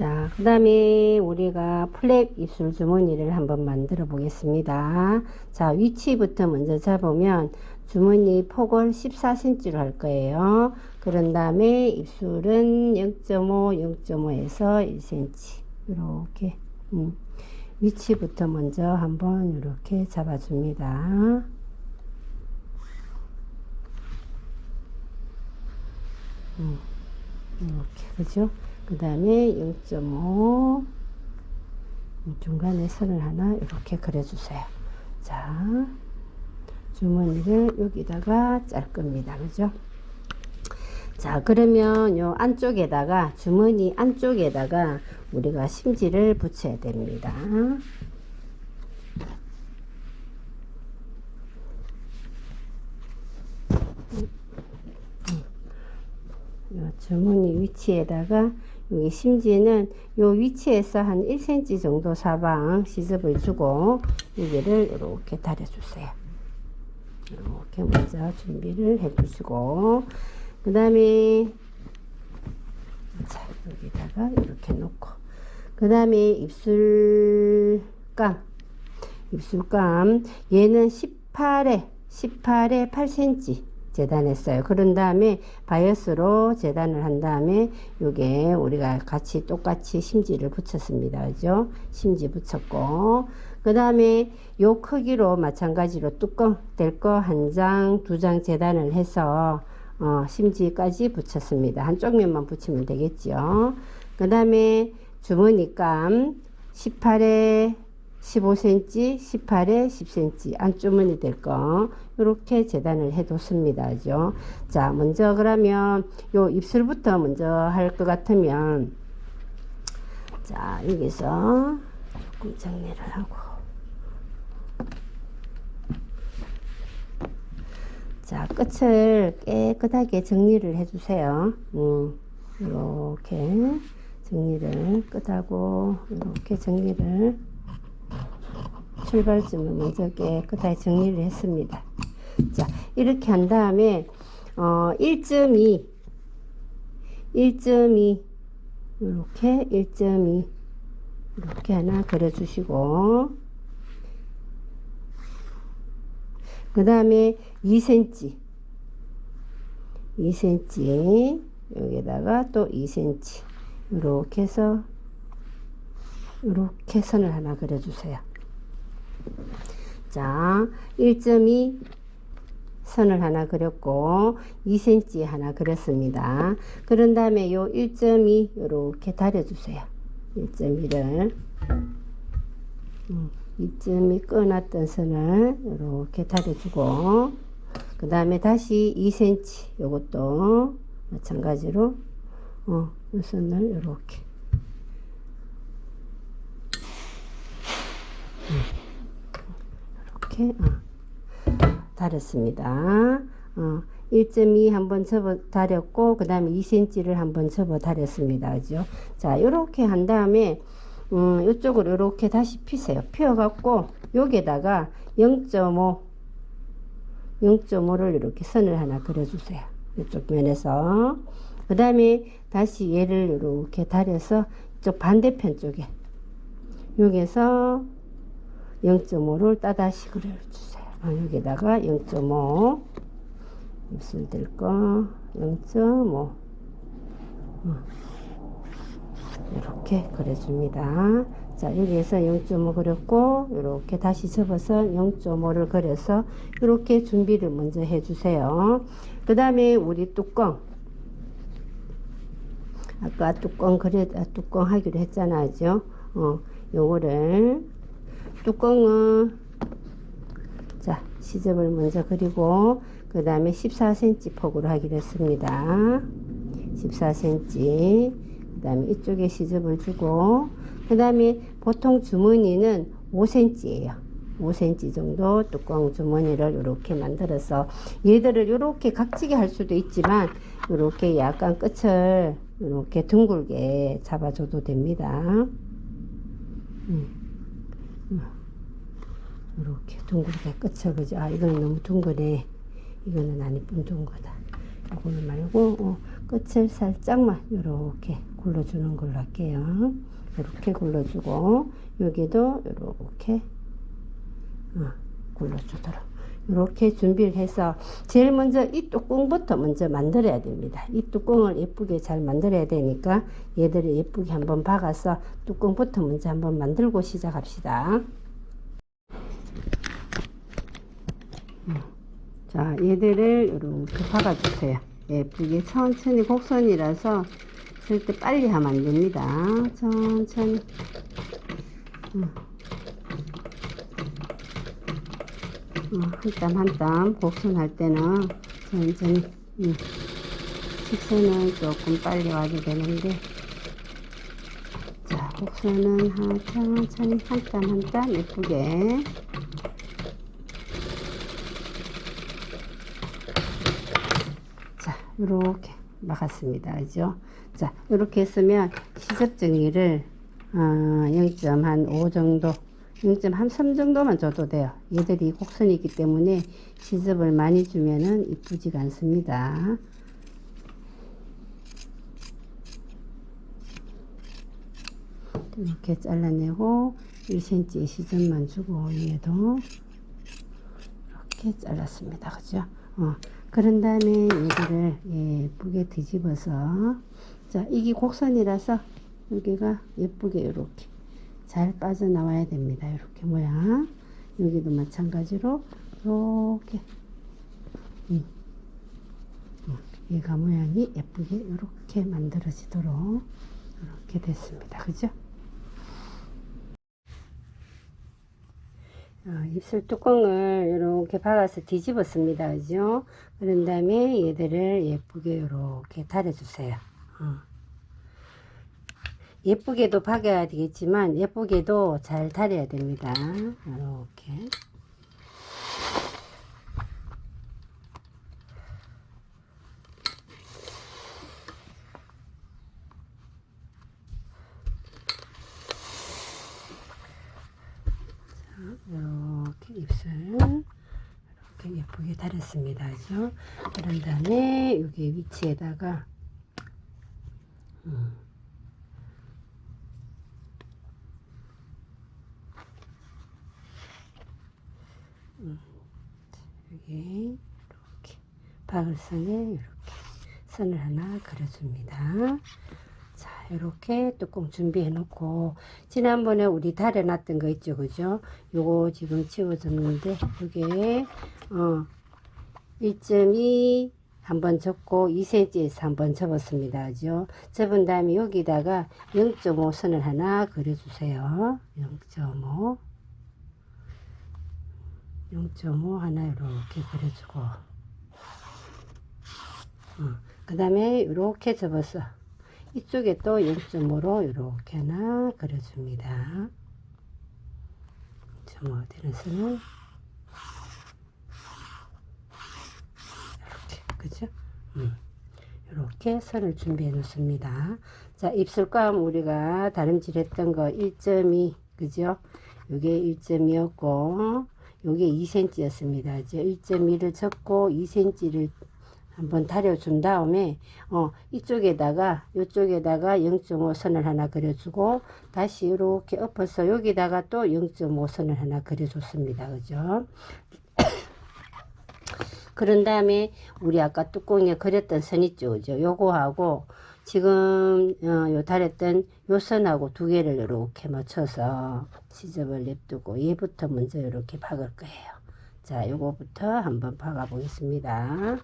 자, 그 다음에 우리가 플랫 입술 주머니를 한번 만들어 보겠습니다. 자, 위치부터 먼저 잡으면 주머니 폭을 14cm로 할 거예요. 그런 다음에 입술은 0.5, 0.5에서 1cm. 이렇게. 음, 위치부터 먼저 한번 이렇게 잡아줍니다. 음, 이렇게, 그죠? 그 다음에 0.5 중간에 선을 하나 이렇게 그려주세요. 자, 주머니를 여기다가 짤 겁니다. 그죠? 자, 그러면 요 안쪽에다가, 주머니 안쪽에다가 우리가 심지를 붙여야 됩니다. 요 주머니 위치에다가 여기 심지는 요 위치에서 한 1cm 정도 사방 시접을 주고 여기를 이렇게 달아주세요. 이렇게 먼저 준비를 해주시고 그 다음에 자 여기다가 이렇게 놓고 그 다음에 입술감 입술감 얘는 18에 18에 8cm 재단했어요. 그런 다음에 바이어스로 재단을 한 다음에 요게 우리가 같이 똑같이 심지를 붙였습니다. 그죠? 심지 붙였고 그 다음에 요 크기로 마찬가지로 뚜껑 될 거 한 장, 두 장 재단을 해서 어, 심지까지 붙였습니다. 한쪽 면만 붙이면 되겠죠. 그 다음에 주머니감 18에 15cm, 18에 10cm 안주머니 될 거 이렇게 재단을 해 뒀습니다. 죠 자, 먼저 그러면 요 입술부터 먼저 할 것 같으면 자, 여기서 조금 정리를 하고 자, 끝을 깨끗하게 정리를 해 주세요. 음, 이렇게 정리를 끝하고 이렇게 정리를 출발점을 먼저 깨끗하게 정리를 했습니다. 자, 이렇게 한 다음에, 어, 1.2, 1.2, 이렇게 1.2, 이렇게 하나 그려주시고, 그 다음에 2cm, 2cm, 여기다가 또 2cm, 이렇게 해서, 이렇게 선을 하나 그려주세요. 자, 1.2 선을 하나 그렸고 2cm 하나 그렸습니다. 그런 다음에 요 1.2 이렇게 다려주세요. 1.2를 2.2 끊었던 선을 이렇게 다려주고 그 다음에 다시 2cm 요것도 마찬가지로 어, 이 선을 이렇게 이렇게 어, 달았습니다. 어, 1.2 한번 접어 달였고 그 다음에 2cm를 한번 접어 달였습니다. 그죠? 자 이렇게 한 다음에 음, 이쪽으로 이렇게 다시 피세요. 피워 갖고 여기에다가 0.5 0.5를 이렇게 선을 하나 그려주세요. 이쪽 면에서 그 다음에 다시 얘를 이렇게 달여서 이쪽 반대편 쪽에 여기서 0.5를 따다시 그려주세요. 아, 여기다가 0.5 입술 될거 0.5 어. 이렇게 그려줍니다. 자 여기에서 0.5 그렸고 이렇게 다시 접어서 0.5를 그려서 이렇게 준비를 먼저 해주세요. 그 다음에 우리 뚜껑 아까 뚜껑 그려 아, 뚜껑 하기로 했잖아요. 어, 요거를 뚜껑은 자 시접을 먼저 그리고 그 다음에 14cm 폭으로 하기로 했습니다. 14cm 그 다음에 이쪽에 시접을 주고 그 다음에 보통 주머니는 5cm예요. 5cm 정도 뚜껑 주머니를 이렇게 만들어서 얘들을 이렇게 각지게 할 수도 있지만 이렇게 약간 끝을 이렇게 둥글게 잡아줘도 됩니다. 음. 이렇게 둥글게 끝을 그죠 아 이거는 너무 둥그네 이거는 안 이쁜 둥그다 이거는 말고 어, 끝을 살짝만 이렇게 굴러주는 걸로 할게요. 이렇게 굴러주고 여기도 이렇게 어, 굴러주도록 이렇게 준비를 해서 제일 먼저 이 뚜껑부터 먼저 만들어야 됩니다. 이 뚜껑을 예쁘게 잘 만들어야 되니까 얘들을 예쁘게 한번 박아서 뚜껑부터 먼저 한번 만들고 시작합시다. 음. 자, 얘들을 이렇게 박아주세요. 예쁘게 천천히 곡선이라서 절대 빨리 하면 안 됩니다. 천천히. 음. 어, 한땀 한땀 곡선 할 때는 천천히 음. 식선은 조금 빨리 와도 되는데 자 곡선은 한 천천히 한땀 한땀 예쁘게 자 이렇게 막았습니다 그죠 자 이렇게 했으면 시접 정리를 어, 0.5 정도 0.3 정도만 줘도 돼요. 얘들이 곡선이기 때문에 시접을 많이 주면은 이쁘지가 않습니다. 이렇게 잘라내고 1cm 시접만 주고 얘도 이렇게 잘랐습니다. 그죠? 어, 그런 다음에 얘들을 예쁘게 뒤집어서 자 이게 곡선이라서 여기가 예쁘게 이렇게 잘 빠져나와야 됩니다. 이렇게 모양. 여기도 마찬가지로 이렇게 음. 음. 얘가 모양이 예쁘게 이렇게 만들어지도록 이렇게 됐습니다. 그죠? 어, 입술 뚜껑을 이렇게 박아서 뒤집었습니다. 그죠? 그런 다음에 얘들을 예쁘게 이렇게 달아주세요. 어. 예쁘게도 박아야 되겠지만 예쁘게도 잘 달여야 됩니다. 이렇게 입술 이렇게 예쁘게 달였습니다. 그죠? 그런 다음에 여기 위치에다가 음. 여기 이렇게 박을선에 이렇게 선을 하나 그려줍니다. 자, 이렇게 뚜껑 준비해 놓고 지난번에 우리 달여놨던 거 있죠, 그죠? 요거 지금 치워졌는데 이게 어. 1.2 한번 접고 2cm에서 한번 접었습니다. 그죠? 접은 다음에 여기다가 0.5 선을 하나 그려주세요. 0.5 0.5 하나 이렇게 그려주고. 어, 그 다음에 이렇게 접어서 이쪽에 또 0.5로 이렇게 하나 그려줍니다. 0.5 되는 선을 이렇게 그죠 음. 이렇게 선을 준비해 놓습니다 자 입술감 우리가 다림질 했던 거 1.2 그죠 요게 1.2였고 요게 2cm 였습니다. 이제 1.2를 접고 2cm를 한번 다려준 다음에 어 이쪽에다가 이쪽에다가 0.5 선을 하나 그려주고 다시 이렇게 엎어서 여기다가 또 0.5 선을 하나 그려줬습니다. 그죠? 그런 다음에 우리 아까 뚜껑에 그렸던 선 있죠. 요거하고 지금 어, 요 달했던 요 선하고 두 개를 이렇게 맞춰서 시접을 냅두고 얘부터 먼저 이렇게 박을 거예요. 자, 요거부터 한번 박아 보겠습니다.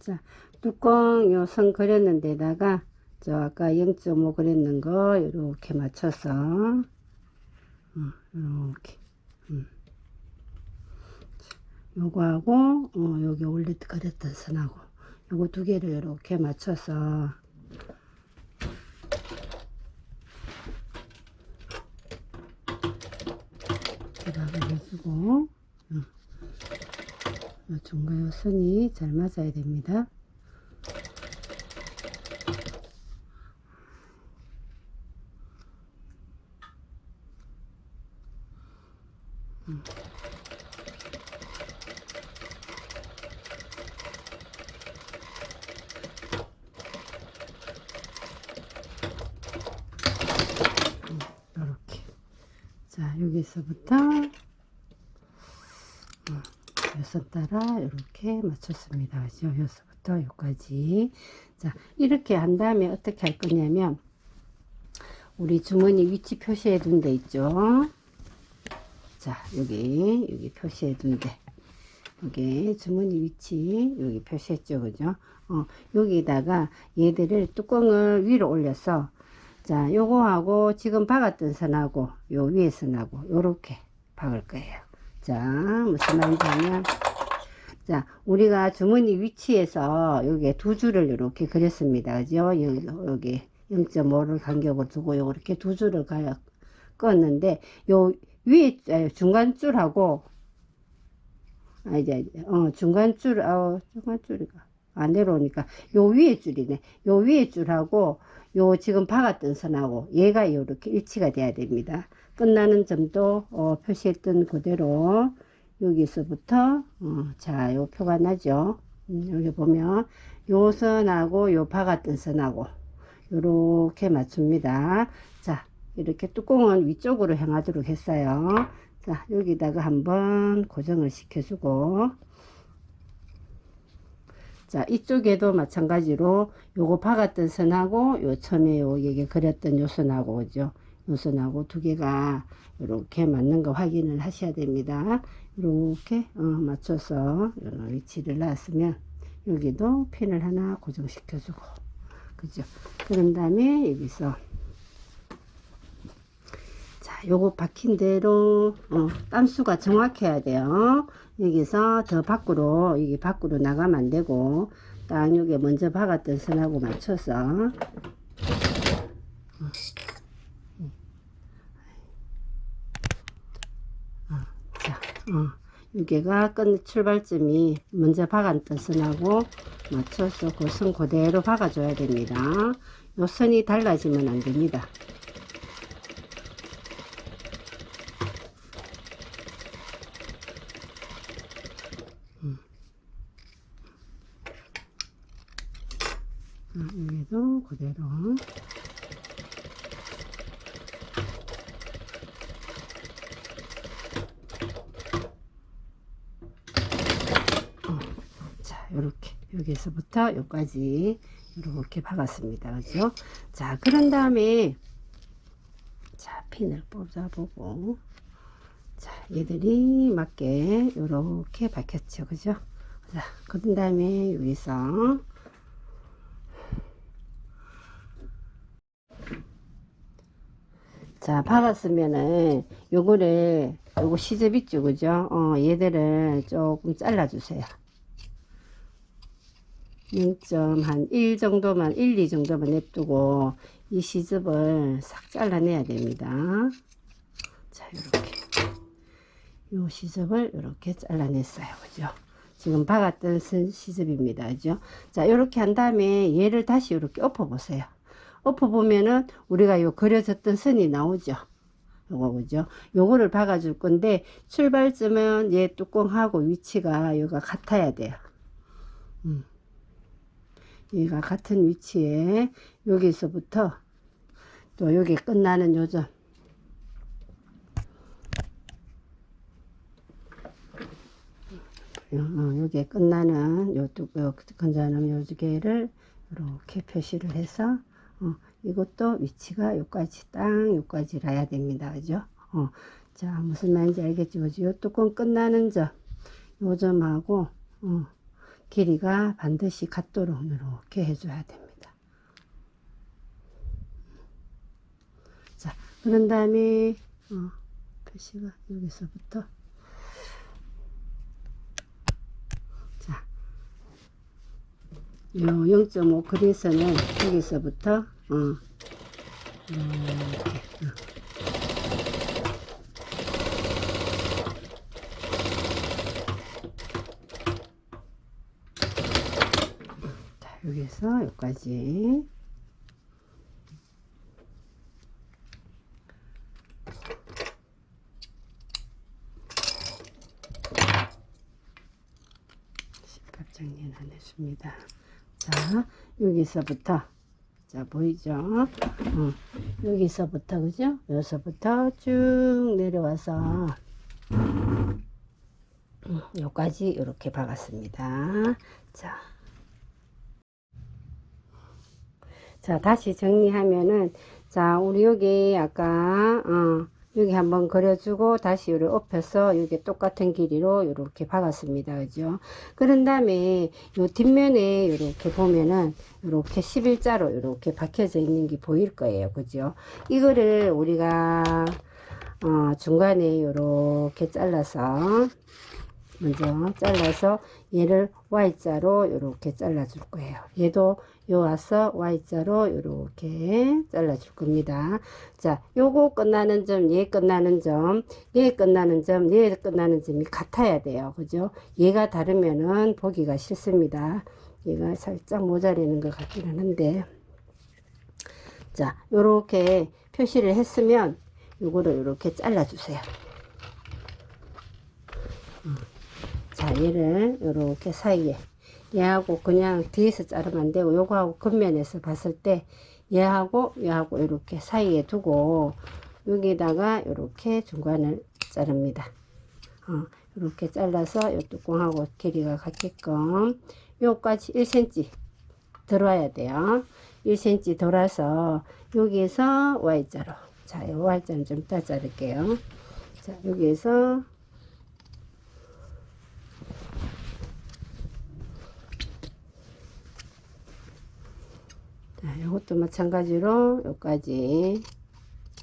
자, 뚜껑 요 선 그렸는 데다가 저 아까 0.5 그렸는 거 이렇게 맞춰서 이렇게 음. 요거하고 어, 여기 원래 그렸던 선하고 요거 두 개를 이렇게 맞춰서 대박을 해주고 어. 요 중간 요 선이 잘 맞아야 됩니다. 음. 여기서부터 어, 여섯 따라 이렇게 맞췄습니다. 그죠? 여기서부터 여기까지. 자, 이렇게 한 다음에 어떻게 할 거냐면, 우리 주머니 위치 표시해 둔 데 있죠? 자, 여기, 여기 표시해 둔 데. 여기 주머니 위치, 여기 표시했죠? 그죠? 어, 여기다가 얘들을 뚜껑을 위로 올려서, 자, 요거하고 지금 박았던 선하고, 요 위에 선하고, 요렇게 박을 거예요. 자, 무슨 말인지 하면, 자, 우리가 주머니 위치에서 여기에 두 줄을 이렇게 그렸습니다. 그죠? 여기, 여기 0.5를 간격을 두고 이렇게 두 줄을 가요. 껐는데, 요 위에, 에, 중간 줄하고, 아, 이제, 어, 중간 줄, 어, 중간 줄이가, 안 내려오니까, 요 위에 줄이네. 요 위에 줄하고, 요 지금 박았던 선하고, 얘가 이렇게 일치가 돼야 됩니다. 끝나는 점도, 어, 표시했던 그대로, 여기서부터, 어, 자, 요 표가 나죠. 음, 여기 보면, 요 선하고, 요 박았던 선하고, 요렇게 맞춥니다. 자, 이렇게 뚜껑은 위쪽으로 향하도록 했어요. 자, 여기다가 한번 고정을 시켜주고, 자, 이쪽에도 마찬가지로 요거 박았던 선하고, 요 처음에 요 여기 그렸던 요 선하고, 그죠? 요 선하고 두 개가 이렇게 맞는 거 확인을 하셔야 됩니다. 이렇게 어, 맞춰서 위치를 놨으면 여기도 핀을 하나 고정시켜주고, 그죠? 그런 다음에 여기서 자, 요거 박힌 대로 어, 땀수가 정확해야 돼요. 여기서 더 밖으로 여기 밖으로 나가면 안 되고 딱 여기 먼저 박았던 선하고 맞춰서 어. 어, 자, 어, 여기가 끝 출발점이 먼저 박았던 선하고 맞춰서 그 선 그대로 박아줘야 됩니다. 요 선이 달라지면 안 됩니다. 아, 여기도 어, 자 이렇게 여기서부터 여기까지 이렇게 박았습니다. 그죠? 자 그런 다음에 자 핀을 뽑아보고 자 얘들이 맞게 이렇게 박혔죠. 그죠? 자 그런 다음에 여기서 자, 박았으면은, 요거를, 요거 시접 있죠, 그죠? 어, 얘들을 조금 잘라 주세요. 0.1 정도만, 1, 2 정도만 냅두고, 이 시접을 싹 잘라내야 됩니다. 자, 요렇게. 요 시접을 이렇게 잘라냈어요, 그죠? 지금 박았던 선 시접입니다, 그죠? 자, 요렇게 한 다음에 얘를 다시 이렇게 엎어 보세요. 엎어보면은 우리가 요 그려졌던 선이 나오죠. 요거 그죠? 요거를 박아 줄 건데 출발점은 얘 뚜껑하고 위치가 여가 같아야 돼요. 음. 얘가 같은 위치에 여기서부터 또 여기 끝나는 요점 어, 여기에 끝나는 요 뚜껑 건자는 요두 개를 이렇게 표시를 해서 어, 이것도 위치가 여기까지 딱 여기까지 라야 됩니다. 그죠? 어, 자, 무슨 말인지 알겠죠? 그죠? 요 뚜껑 끝나는 점, 요 점하고, 어, 길이가 반드시 같도록 이렇게 해줘야 됩니다. 자, 그런 다음에, 어, 표시가 여기서부터, 자, 요 0.5 그래서는 여기서부터 어, 이렇게 어. 자 여기서 여기까지 십각 정리는 안 해줍니다. 자, 여기서부터 자, 보이죠? 어, 여기서부터, 그죠? 여기서부터 쭉 내려와서, 음, 여기까지 이렇게 박았습니다. 자. 자, 다시 정리하면은, 자, 우리 여기 아까, 어, 여기 한번 그려주고 다시 요를 엎혀서 여기 똑같은 길이로 이렇게 박았습니다. 그죠? 그런 다음에 요 뒷면에 이렇게 보면은 이렇게 11자로 이렇게 박혀져 있는 게 보일 거예요. 그죠? 이거를 우리가 어, 중간에 이렇게 잘라서 먼저 잘라서 얘를 Y자로 이렇게 잘라 줄 거예요. 얘도 요 와서 Y자로 이렇게 잘라 줄 겁니다. 자, 요거 끝나는 점, 얘 끝나는 점, 얘 끝나는 점, 얘 끝나는 점이 같아야 돼요. 그죠? 얘가 다르면은 보기가 싫습니다. 얘가 살짝 모자라는 것 같기는 한데. 자, 요렇게 표시를 했으면 요거를 이렇게 잘라 주세요. 자 얘를 이렇게 사이에 얘하고 그냥 뒤에서 자르면 안 되고 요거하고 겉면에서 봤을 때 얘하고 얘하고 이렇게 사이에 두고 여기다가 이렇게 중간을 자릅니다. 어, 이렇게 잘라서 요 뚜껑하고 길이가 같게끔 요까지 1cm 들어와야 돼요. 1cm 돌아서 여기에서 Y자로. 자, 요 Y자는 좀 이따 자를게요. 자, 여기에서 이것도 마찬가지로 여기까지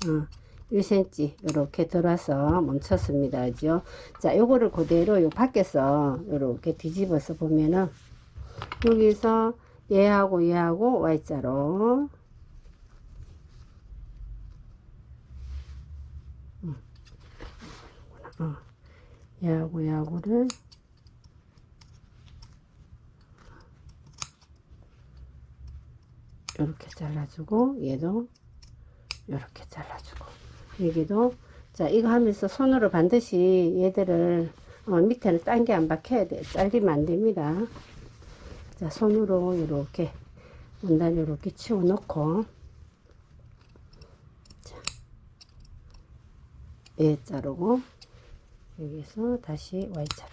어, 1cm 이렇게 들어서 멈췄습니다. 그죠? 자, 요거를 그대로 요 밖에서 이렇게 뒤집어서 보면은 여기서 얘하고 얘하고 Y자로 음. 어, 얘하고 얘하고를 이렇게 잘라주고 얘도 이렇게 잘라주고. 여기도 자 이거 하면서 손으로 반드시 얘들을 어, 밑에는 딴 게 안 박혀야 돼. 잘리면 안 됩니다. 자 손으로 이렇게 원단 이렇게 치워 놓고. 자, 얘 자르고 여기서 다시 Y자로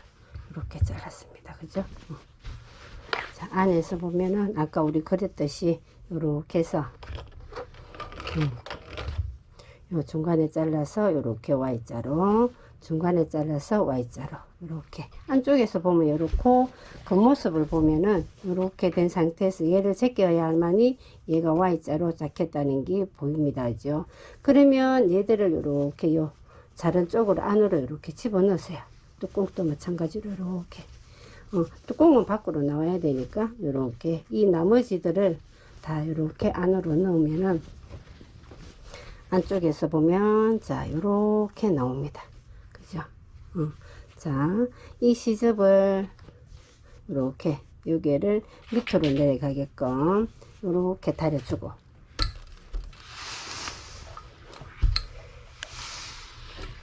이렇게 잘랐습니다. 그죠? 어. 자, 안에서 보면은 아까 우리 그렸듯이 이렇게 해서 음, 요 중간에 잘라서 이렇게 Y자로 중간에 잘라서 Y자로 이렇게 안쪽에서 보면 이렇고 겉모습을 보면은 이렇게 된 상태에서 얘를 제껴야만이 얘가 Y자로 잡혔다는 게 보입니다. 그죠? 그러면 얘들을 이렇게 요 자른 쪽으로 안으로 이렇게 집어넣으세요. 뚜껑도 마찬가지로 이렇게. 어, 뚜껑은 밖으로 나와야 되니까 이렇게 이 나머지들을 다 이렇게 안으로 넣으면은 안쪽에서 보면 자 이렇게 나옵니다. 그죠? 어, 자이 시접을 이렇게 여기를 밑으로 내려가게끔 이렇게 다려주고.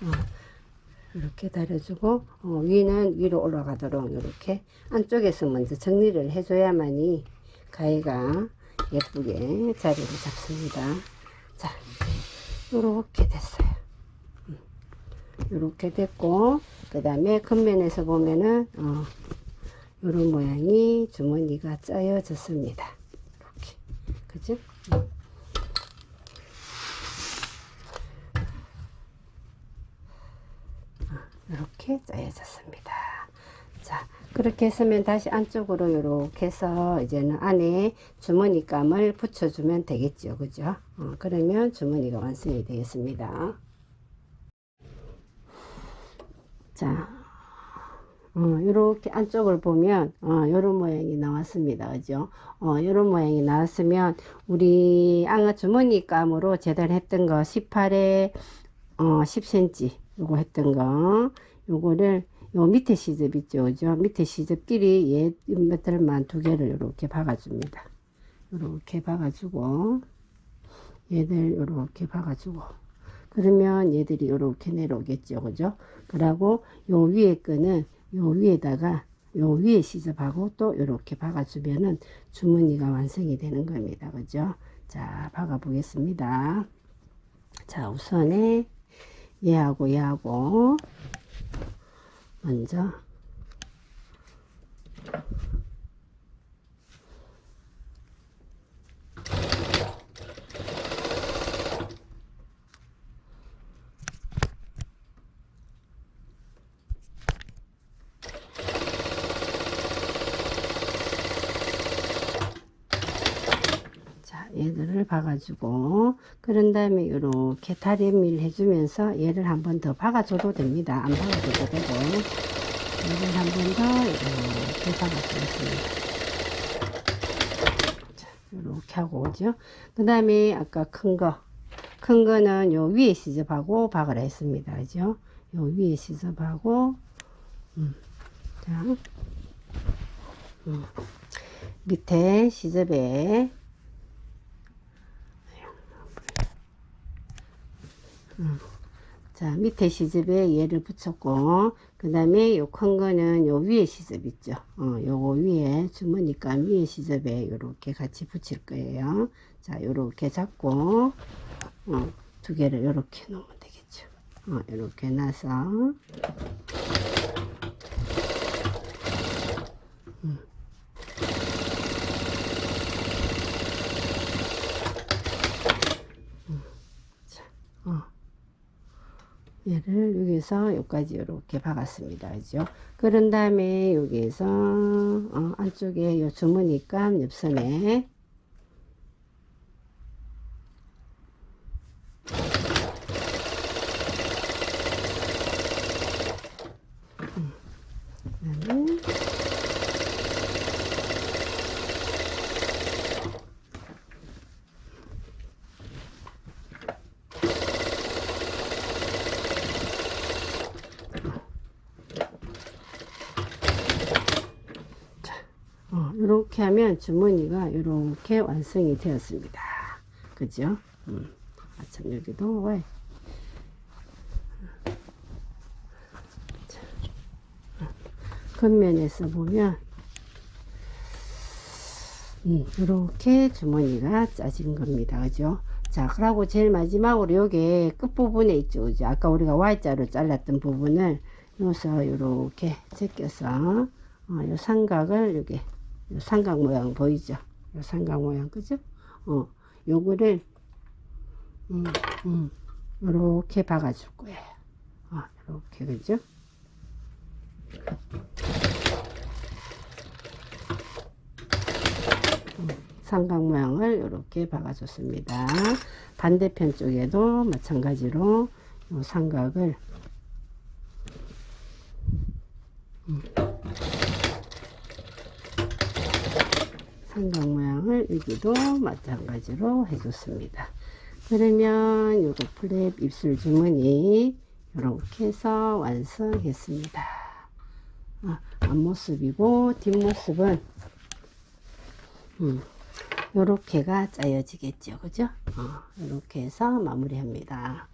어, 이렇게 다려주고 어, 위는 위로 올라가도록 이렇게 안쪽에서 먼저 정리를 해줘야만이 가위가 예쁘게 자리를 잡습니다. 자 이렇게 됐어요. 이렇게 됐고 그 다음에 겉면에서 보면은 어, 이런 모양이 주머니가 짜여졌습니다. 이렇게. 그죠? 이렇게 짜여졌습니다. 자, 그렇게 했으면 다시 안쪽으로 이렇게 해서 이제는 안에 주머니감을 붙여주면 되겠죠. 그죠? 어, 그러면 주머니가 완성이 되겠습니다. 자, 어, 이렇게 안쪽을 보면 어, 이런 모양이 나왔습니다. 그죠? 어, 이런 모양이 나왔으면 우리 앙아 주머니감으로 재단했던 거 18에 어, 10cm 요거 했던 거 요거를 요 밑에 시접 있죠. 그죠? 밑에 시접끼리 얘 몇들만 두 개를 이렇게 박아줍니다. 이렇게 박아주고 얘들 이렇게 박아주고. 그러면 얘들이 이렇게 내려오겠죠. 그죠? 그러고 요 위에 거는 요 위에다가 요 위에 시접하고 또 이렇게 박아주면은 주머니가 완성이 되는 겁니다. 그죠? 자, 박아 보겠습니다. 자, 우선에 얘하고 얘하고 먼저 자, 봐가지고 그런 다음에 이렇게 다리밀 해주면서 얘를 한 번 더 박아줘도 됩니다. 안 박아줘도 되고 얘를 한 번 더 이렇게 박아주겠습니다. 자, 이렇게 하고 오죠. 그 다음에 아까 큰 거, 큰 거는 요 위에 시접하고 박으라 했습니다. 그죠? 요 위에 시접하고 음, 자, 음, 밑에 시접에 자, 밑에 시접에 얘를 붙였고, 그 다음에 요 큰 거는 요 위에 시접 있죠. 어, 요거 위에 주머니감 위에 시접에 요렇게 같이 붙일 거예요. 자, 요렇게 잡고, 어, 두 개를 요렇게 놓으면 되겠죠. 어, 요렇게 놔서, 얘를 여기서 여기까지 이렇게 박았습니다. 그죠? 그런 다음에 여기에서 어, 안쪽에 요 주머니감 옆선에 음, 그다음에 어, 이렇게 하면 주머니가 이렇게 완성이 되었습니다. 그죠? 음. 아, 참, 여기도, 왜? 겉면에서 보면, 음, 이렇게 주머니가 짜진 겁니다. 그죠? 자, 그러고 제일 마지막으로 여기 끝부분에 있죠. 그죠? 아까 우리가 Y자로 잘랐던 부분을 여기서 이렇게 제껴서, 어, 요 삼각을 여기, 요 삼각 모양 보이죠? 요 삼각 모양, 그죠? 어, 요거를, 음, 음, 요렇게 박아줄 거예요. 어, 요렇게, 그죠? 삼각 모양을 이렇게 박아줬습니다. 반대편 쪽에도 마찬가지로 요 삼각을 삼각 모양을 여기도 마찬가지로 해줬습니다. 그러면 요거 플랩 입술 주머니 이렇게 해서 완성했습니다. 아, 앞모습이고 뒷모습은 음, 요렇게가 짜여지겠죠. 그죠? 어, 요렇게 해서 마무리합니다.